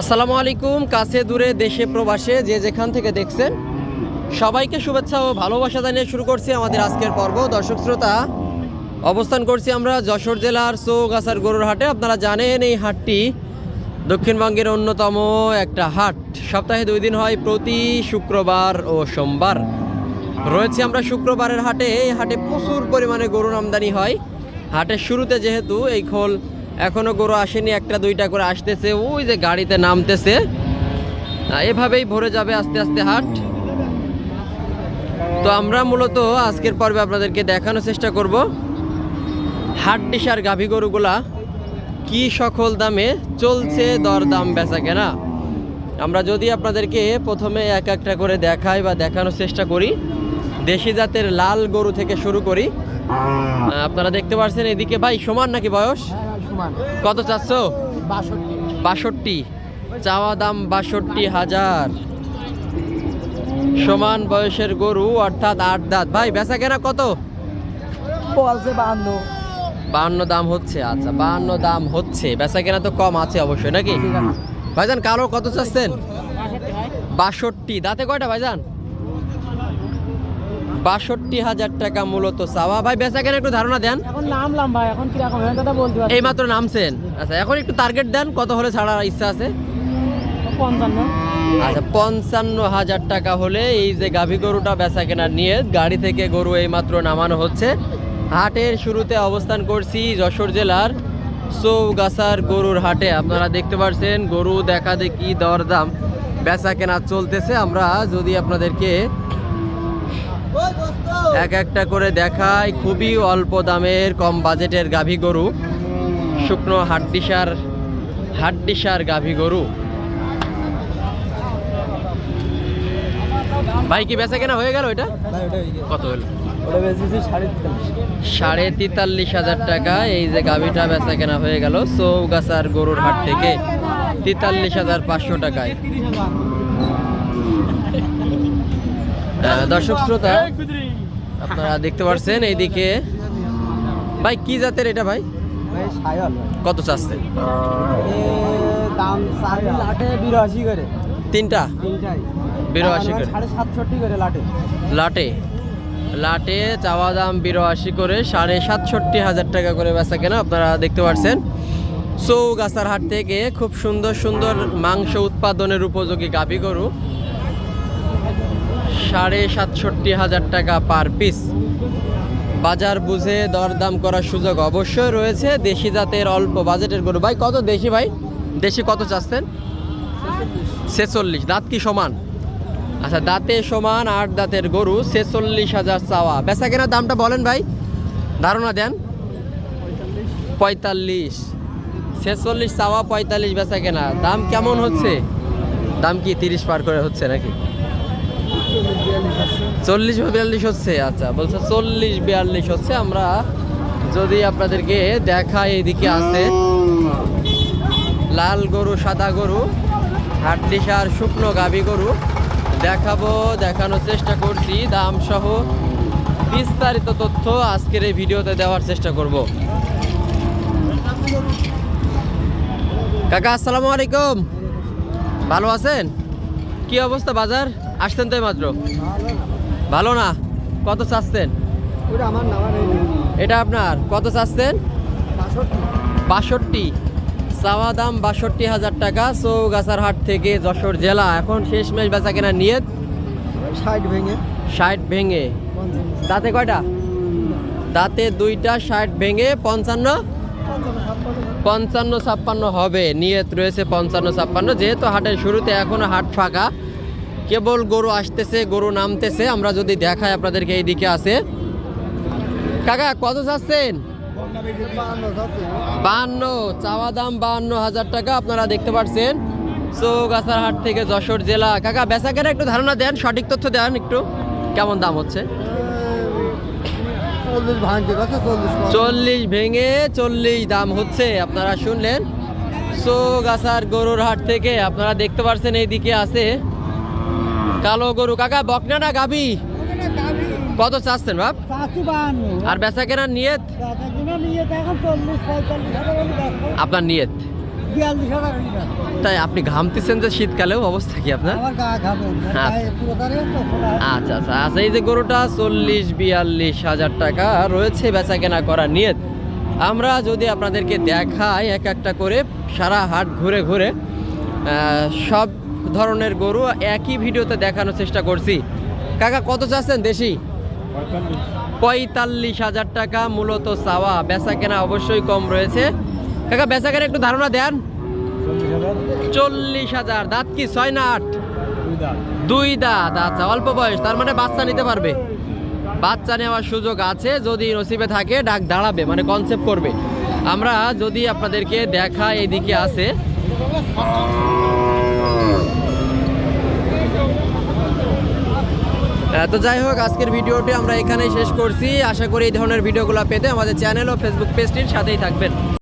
আসসালামু আলাইকুম, কাছে দূরে দেশে প্রবাসে যে যেখান থেকে দেখছেন, সবাইকে শুভেচ্ছা ও ভালোবাসা জানিয়ে শুরু করছি আমাদের আজকের পর্ব। দর্শক শ্রোতা, অবস্থান করছি আমরা যশোর জেলার চৌগাছার গরুর হাটে। আপনারা জানেন এই হাটটি দক্ষিণবঙ্গের অন্যতম একটা হাট। সপ্তাহে দুই দিন হয় প্রতি শুক্রবার ও সোমবার। রয়েছে আমরা শুক্রবারের হাটে। এই হাটে প্রচুর পরিমাণে গরুর আমদানি হয়। হাটের শুরুতে যেহেতু এই খোল এখনও গরু আসেনি, একটা, দুইটা করে আসতেছে। ওই যে গাড়িতে নামতেছে। এভাবেই ভরে যাবে আস্তে আস্তে হাট। তো আমরা মূলত আজকের পর্বে আপনাদেরকে দেখানোর চেষ্টা করব। হাট ডিসার গাভী গরুগুলা কি সকল দামে চলছে, দরদাম বেচা কেনা আমরা যদি আপনাদেরকে প্রথমে এক একটা করে দেখাই বা দেখানোর চেষ্টা করি দেশি জাতের লাল গরু থেকে শুরু করি। আপনারা দেখতে পাচ্ছেন এদিকে ভাই সমান নাকি বয়স? কত চাচ্ছ? বাষট্টি। চাওয়া দাম বাষট্টি হাজার। সমান বয়সের গরু অর্থাৎ আট দাঁত। ভাই বেচা কেনা কত? বলছে বাহান্ন। বাহান্ন দাম হচ্ছে আচ্ছা বাহান্ন দাম হচ্ছে। বেচা কেনা তো কম আছে অবশ্যই নাকি? ভাইজান কালো কত চাচ্ছেন? বাষট্টি। দাঁতে কয়টা ভাইজান? বাষট্টি হাজার টাকা মূলত চাওয়া। ভাই বেচা কেনা একটু ধারণা দেন। এখন নামলাম ভাই এখন কীরকম দাদা বলতে এই মাত্র নামছেন? আচ্ছা এখন একটু টার্গেট দেন কত হলে ছাড়ার ইচ্ছা আছে? পঞ্চান্ন। আচ্ছা পঞ্চান্ন হাজার টাকা হলে এই যে গাভী গরুটা বেচা কেনার নিয়ে গাড়ি থেকে গরু এই মাত্র নামানো হচ্ছে। হাটের শুরুতে অবস্থান করছি যশোর জেলার চৌগাছার গরুর হাটে। আপনারা দেখতে পাচ্ছেন গরু দেখা দেখি দরদাম। বেচা কেনা চলতেছে। আমরা যদি আপনাদেরকে এক একটা করে দেখায় খুবই অল্প দামের কম বাজেটের গাভী গরু। শুকনো হাড্ডিসার হাড্ডিসার গাভী গরু। ভাই কি বেচা কেনা হয়ে গেল এটা? কত হলো? সাড়ে তেতাল্লিশ হাজার টাকা এই যে গাভীটা বেচা কেনা হয়ে গেল। চৌগাছার গরুর হাট থেকে তেতাল্লিশ হাজার পাঁচশো টাকায়। দর্শক শ্রোতা আপনারা দেখতে পাচ্ছেন এইদিকে। ভাই কি জাতের এটা ভাই? ভাই কত চাচ্ছেন? দাম লাটে বিরাশি করে। তিনটা? বিরাশি করে। সাড়ে সাতষট্টি করে লাটে। লাটে? লাটে চাওয়া দাম বিরাশি করে সাড়ে সাতষট্টি হাজার টাকা করে বেচা কেনা আপনারা দেখতে পাচ্ছেন চৌগাছার হাট থেকে খুব সুন্দর সুন্দর মাংস উৎপাদনের উপযোগী গাভী গরু। সাড়ে সাতষট্টি হাজার টাকা পার পিস। বাজার বুঝে দরদাম করার সুযোগ অবশ্যই রয়েছে। দেশি জাতের অল্প বাজেটের গরু। ভাই, কত দেশি ভাই? দেশি কত চাচ্ছেন? ছেচল্লিশ। দাঁত কি সমান? আচ্ছা দাঁতে সমান আট দাঁতের গরু, ছেচল্লিশ হাজার চাওয়া। বেচা কেনার দামটা বলেন ভাই। ধারণা দেন। পঁয়তাল্লিশ। ছেচল্লিশ চাওয়া, পঁয়তাল্লিশ বেচা কেনা। দাম কেমন হচ্ছে? দাম কি তিরিশ পার করে হচ্ছে নাকি? চল্লিশ বিয়াল্লিশ হচ্ছে আচ্ছা বলছে চল্লিশ, বিয়াল্লিশ হচ্ছে। আমরা যদি আপনাদেরকে দেখাই এদিকে আছে, লাল গরু, সাদা গরু, হাড্ডিসার শুকনো গাভী গরু। দেখাবো, দেখানোর চেষ্টা করছি, দাম সহ বিস্তারিত তথ্য আজকের এই ভিডিওতে দেওয়ার চেষ্টা করব। কাকা, আসসালামু আলাইকুম। ভালো আছেন? কি অবস্থা বাজার? আসছেন তো মাত্র? ভালো না? কত চাচ্ছেন? এটা আপনার? কত চাচ্ছেন? বাষট্টি। চাওয়া দাম বাষট্টি হাজার টাকা চৌগাছার হাট থেকে যশোর জেলা। এখন শেষ মেশ বেচা কেনা নিয়ে ষাট ভেঙে। ষাট ভেঙে। দাঁতে কয়টা? দাঁতে দুইটা ষাট ভেঙে পঞ্চান্ন? পঞ্চান্ন ছাপ্পান্ন হবে। নিয়ত রয়েছে পঞ্চান্ন ছাপ্পান্ন। যেহেতু হাটের শুরুতে এখনও হাট ফাঁকা কেবল গরু আসতেছে, গরু নামতেছে। আমরা যদি দেখাই আপনাদেরকে এই দিকে আছে। কাকা, কত চাচ্ছেন বাহান্ন চাওয়া দাম বাহান্ন হাজার টাকা, আপনারা দেখতে পাচ্ছেন চৌগাছার হাট থেকে যশোর জেলা। কাকা, বেচা কেনা একটু ধারণা দেন, সঠিক তথ্য দেন একটু। কেমন দাম হচ্ছে? চল্লিশ ভেঙে চল্লিশ দাম হচ্ছে, আপনারা শুনলেন? চৌগাছার গরুর হাট থেকে আপনারা দেখতে পাচ্ছেন এইদিকে আছে। কালো গরু। কাকা বকনা না গাবি কত চাচ্ছেন বাপ? আর বেচা কেনার নিয়ত। আপনার নিয়ত। তাই আপনি ঘামতেছেন যে শীতকালেও অবস্থা কি আপনার? আচ্ছা। আচ্ছা আচ্ছা। আচ্ছা এই যে গরুটা চল্লিশ বিয়াল্লিশ হাজার টাকা রয়েছে বেচা কেনা করা নিয়ত। আমরা যদি আপনাদেরকে দেখাই এক একটা করে সারা হাট ঘুরে ঘুরে সব ধরনের গরু একই ভিডিওতে দেখানোর চেষ্টা করছি। কাকা, কত চাচ্ছেন দেশি? পঁয়তাল্লিশ হাজার টাকা মূলত চাওয়া। বেচা কেনা অবশ্যই কম রয়েছে। কাকা, বেচা কেনা একটু ধারণা দেন। চল্লিশ হাজার। দাঁত কি ছয় না আট? দুই দাঁত। আচ্ছা অল্প বয়স, তার মানে বাচ্চা নিতে পারবে। বাচ্চা নেওয়ার সুযোগ আছে, যদি নসিবে থাকে, ডাক দাঁড়াবে মানে কনসেপ্ট করবে। আমরা যদি আপনাদেরকে দেখা এদিকে আছে। তো যাই হোক, আজকের ভিডিওটি আমরা এখানেই শেষ করছি। আশা করি এই ধরনের ভিডিওগুলো পেতে আমাদের চ্যানেল ও ফেসবুক পেজটির সাথেই থাকবেন।